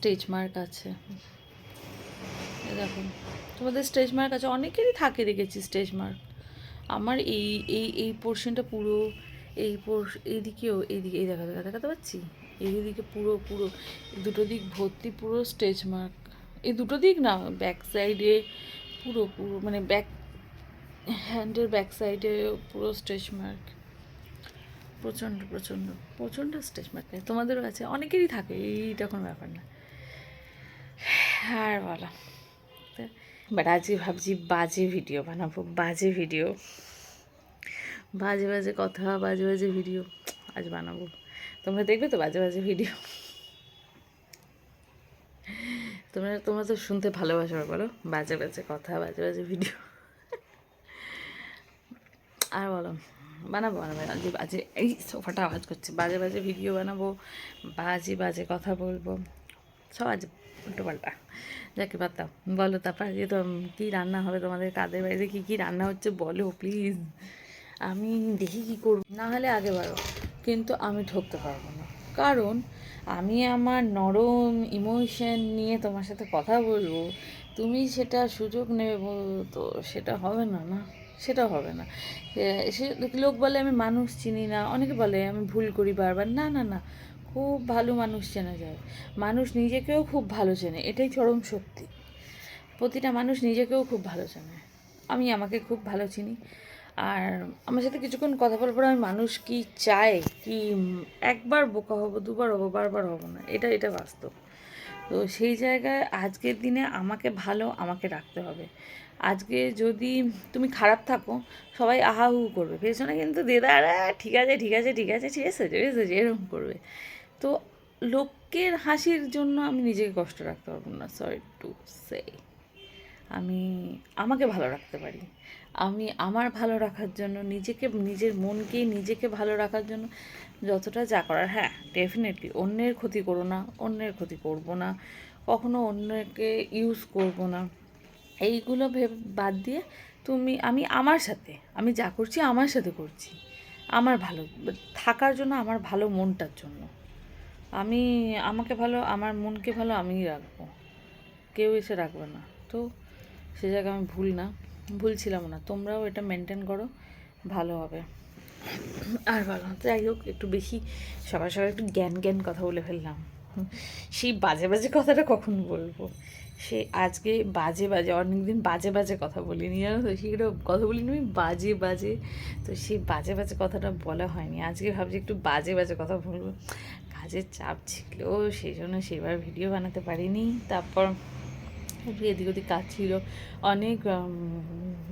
Stage mark আছে। দেখুন তোমাদের স্টেজ মার্ক আছে, অনেকেরই থাকে দেখেছি স্টেজ মার্ক আমার এই এই এই পোর্শনটা পুরো, এই পোর্শ এইদিকেও, এইদিকে, এই দেখা দেখা, দেখাতে পাচ্ছি? এইদিকে পুরো পুরো, দুটো দিক ভর্তি পুরো স্টেজ মার্ক এই দুটো দিক না ব্যাক সাইডে পুরো পুরো মানে ব্যাক হ্যান্ডের ব্যাক সাইডে পুরো স্টেজ মার্ক প্রচণ্ড প্রচণ্ড প্রচণ্ড স্টেজ মার্ক তোমাদেরও আছে, অনেকেরই থাকে এইটা কোনো ব্যাপার না। আর বলো। বাট আজকে ভাবছি বাজে ভিডিও বানাবো, বাজে ভিডিও বাজে বাজে কথা, বাজে বাজে ভিডিও আজ বানাবো। তোমরা দেখবে তো বাজে বাজে ভিডিও তোমরা তোমরা তো শুনতে ভালোবাসো, বলো। বাজে বাজে কথা, বাজে বাজে ভিডিও আর বলো, বানাবো বানাবো। আজ বাজে, এই সোফাটা আওয়াজ করছে। বাজে বাজে ভিডিও বানাবো, বাজে বাজে কথা বলব। সব আজ উল্টো পাল্টা যাকে পারতাম বলো তারপর যে তো কী রান্না হবে তোমাদের কাদের বাড়িতে? কী কী রান্না হচ্ছে বলো প্লিজ আমি দেখি কী করব। না হলে আগে বারো কিন্তু আমি ঠকতে পারব না। কারণ আমি আমার নরম ইমোশন নিয়ে তোমার সাথে কথা বলব। তুমি সেটা সুযোগ নেবে তো, সেটা হবে না না? সেটা হবে না। সে লোক বলে আমি মানুষ চিনি না। অনেকে বলে আমি ভুল করি বারবার। না না না। খুব ভালো মানুষ চেনা যায়। মানুষ নিজেকেও খুব ভালো চেনে, এটাই চরম শক্তি। প্রতিটা মানুষ নিজেকেও খুব ভালো চেনে আমি আমাকে খুব ভালো চিনি। আর আমার সাথে কিছুক্ষণ কথা বলার পর আমি মানুষ কি চায়, কি একবার বোকা হব, দুবার হব, বারবার হব না, এটা এটা বাস্তব। তো সেই জায়গায় আজকের দিনে আমাকে ভালো আমাকে রাখতে হবে। আজকে যদি তুমি খারাপ থাকো, সবাই আহা হু করবে। পেছনে কিন্তু দেদারা, ঠিক আছে ঠিক আছে ঠিক আছে ঠিক আছে এরকম করবে। তো লোকের হাসির জন্য আমি নিজেকে কষ্ট রাখতে পারব না সরি টু সে আমি আমাকে ভালো রাখতে পারি। আমি আমার ভালো রাখার জন্য, নিজেকে, নিজের মনকে নিজেকে ভালো রাখার জন্য যতটা যা করার হ্যাঁ ডেফিনেটলি অন্যের ক্ষতি করো না, অন্যের ক্ষতি করব না, কখনো অন্যকে ইউজ করব না। এইগুলো ভেবে, বাদ দিয়ে তুমি, আমি আমার সাথে, আমি যা করছি আমার সাথে করছি। আমার ভালো, থাকার জন্য, আমার ভালো মনটার জন্য। আমি, আমাকে ভালো, আমার মনকে ভালো আমিই রাখব। কেউ এসে রাখবে না। তো সে জায়গায় আমি ভুল না, ভুল ছিলাম না। তোমরাও এটা মেনটেন করো, ভালো হবে। আর ভালো যাই হোক, একটু বেশি সবার সবার একটু জ্ঞান জ্ঞান কথা বলে ফেললাম। সেই বাজে বাজে কথাটা কখন বলব? সে আজকে বাজে বাজে, অনেকদিন বাজে বাজে কথা বলিনি, জানো তো? সেগুলো কথা বলিনি আমি, বাজে বাজে। তো সেই বাজে বাজে কথাটা বলা হয়নি। আজকে ভাবছি একটু বাজে বাজে কথা বলব। কাজের চাপ ছিল, সেই জন্য সেবার ভিডিও বানাতে পারিনি। তারপর এদিক ওদিক কাজ ছিল অনেক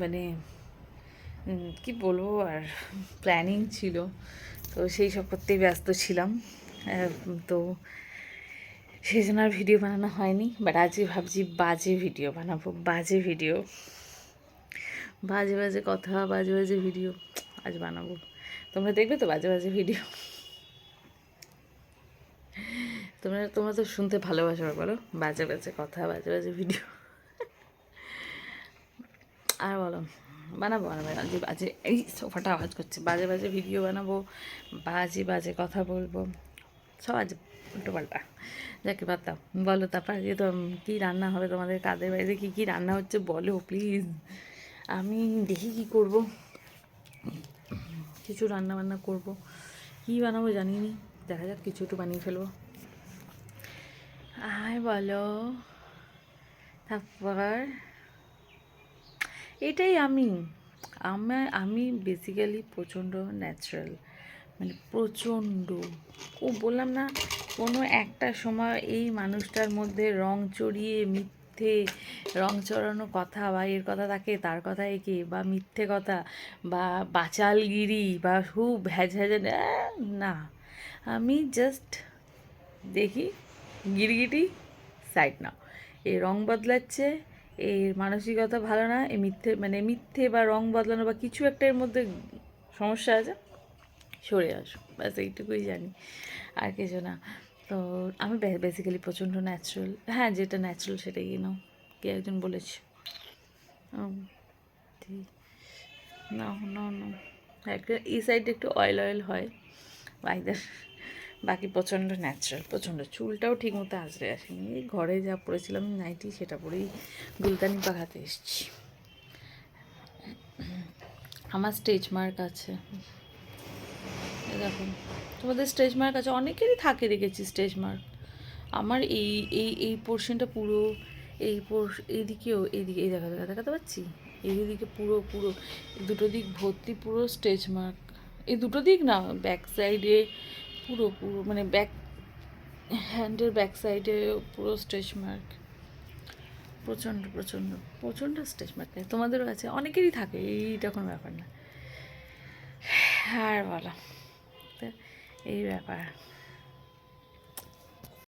মানে কি বলব আর প্ল্যানিং ছিল। তো সেই সব করতেই ব্যস্ত ছিলাম। তো সেই জন্য আর ভিডিও বানানো হয়নি। বাট আজকে ভাবছি বাজে ভিডিও বানাবো, বাজে ভিডিও বাজে বাজে কথা, বাজে বাজে ভিডিও আজ বানাবো। তোমরা দেখবে তো বাজে বাজে ভিডিও তোমরা তোমরা তো শুনতে ভালোবাসো বলো। বাজে বাজে কথা, বাজে বাজে ভিডিও আর বলো, বানাবো বানাবো আজ বাজে। এই সোফাটা আওয়াজ করছে। বাজে বাজে ভিডিও বানাবো, বাজে বাজে কথা বলব। সব আজ উল্টো পাল্টা যাকে পারতাম বলো তারপর যে তো কী রান্না হবে তোমাদের কাদের বাড়িতে? কী কী রান্না হচ্ছে বলো প্লিজ আমি দেখি কী করব। কিছু রান্না বান্না করব। কী বানাবো জানি নি দেখা যাক, কিছু একটু বানিয়ে ফেলব। আয় বলো। তারপর? এটাই আমি। আমার আমি বেসিক্যালি প্রচণ্ড ন্যাচারাল মানে প্রচণ্ড। ও বললাম না, কোনো একটা সময় এই মানুষটার মধ্যে রং চড়িয়ে মিথ্যে, রং চড়ানো কথা বা এর কথা তাকে, তার কথা একে, বা মিথ্যে কথা, বা বাচালগিরি, বা খুব ভ্যাজা না। আমি জাস্ট দেখি গিরগিটি সাইড নাও। এই রং বদলাচ্ছে এর মানসিকতা ভালো না, এই মিথ্যে মানে মিথ্যে বা রং বদলানো বা কিছু একটা এর মধ্যে সমস্যা আছে, সরে আসো, ব্যাস এইটুকুই জানি, আর কিছু না। তো আমি বেসিক্যালি প্রচণ্ড ন্যাচারাল হ্যাঁ যেটা ন্যাচারাল সেটাই নাও কে একজন বলেছে। না না না। এই সাইডে একটু অয়েল অয়েল হয় বাইদার বাকি প্রচণ্ড ন্যাচারাল প্রচণ্ড। চুলটাও ঠিক মতো আজরে আসেনি ঘরে যা পরেছিলাম নাইটি সেটা পরেই গুলতানি পাখাতে এসেছি। আমার স্টেজ মার্ক আছে। দেখুন তোমাদের স্টেজ মার্ক আছে। অনেকেরই থাকে দেখেছি স্টেজ মার্ক আমার এই এই এই পোর্শনটা পুরো, এই পোর্শ এইদিকেও এইদিকে এই দেখা দেখাতে পাচ্ছি এই দিকে পুরো পুরো, দুটো দিক ভর্তি পুরো স্টেজ মার্ক এই দুটো দিক না ব্যাক সাইডে পুরো পুরো মানে ব্যাক হ্যান্ডের ব্যাক সাইডে পুরো স্ট্রেচ মার্ক প্রচণ্ড প্রচণ্ড প্রচণ্ড স্ট্রেচ মার্ক তোমাদেরও আছে, অনেকেরই থাকে, এইটা কোনো ব্যাপার না। আর বলো। এই ব্যাপার।